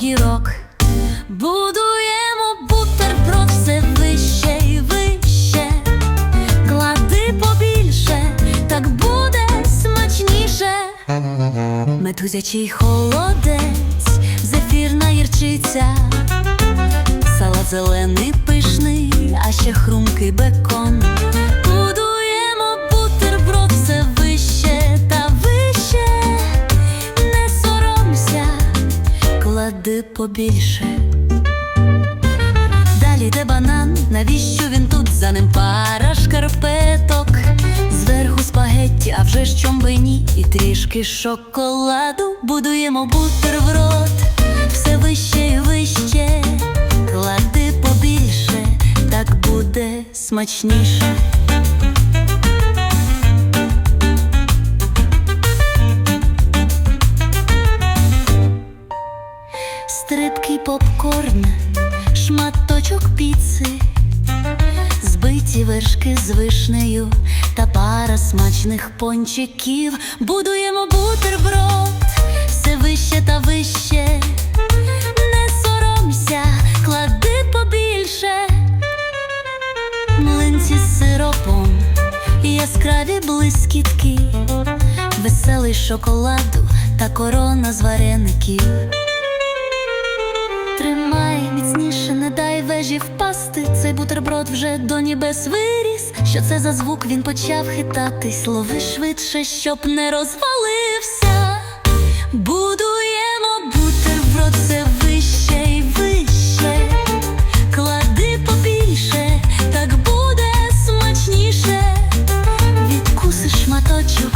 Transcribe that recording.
зірок. Будуємо бутерброд все вище і вище. Клади побільше, так буде смачніше. Медузячий холодець, зефірна гірчиця, салат зелений пишний, а ще хрумкий бекон. Будуємо клади побільше. Далі йде банан, навіщо він тут? За ним пара шкарпеток. Зверху спагетті, а вже ж чом би ні І трішки шоколаду будуємо бутерброд Все вище і вище, клади побільше, так буде смачніше. Попкорн, шматочок піци, збиті вершки з вишнею та пара смачних пончиків. Будуємо бутерброд, все вище та вище. Не соромся, клади побільше. Млинці з сиропом, яскраві блискітки, веселий шоколаду та корона з вареників. Впасти. Цей бутерброд вже до небес виріс. Що це за звук він почав хитатись? Лови швидше, щоб не розвалився. Будуємо бутерброд все вище і вище. Клади побільше, так буде смачніше. Відкуси шматочок,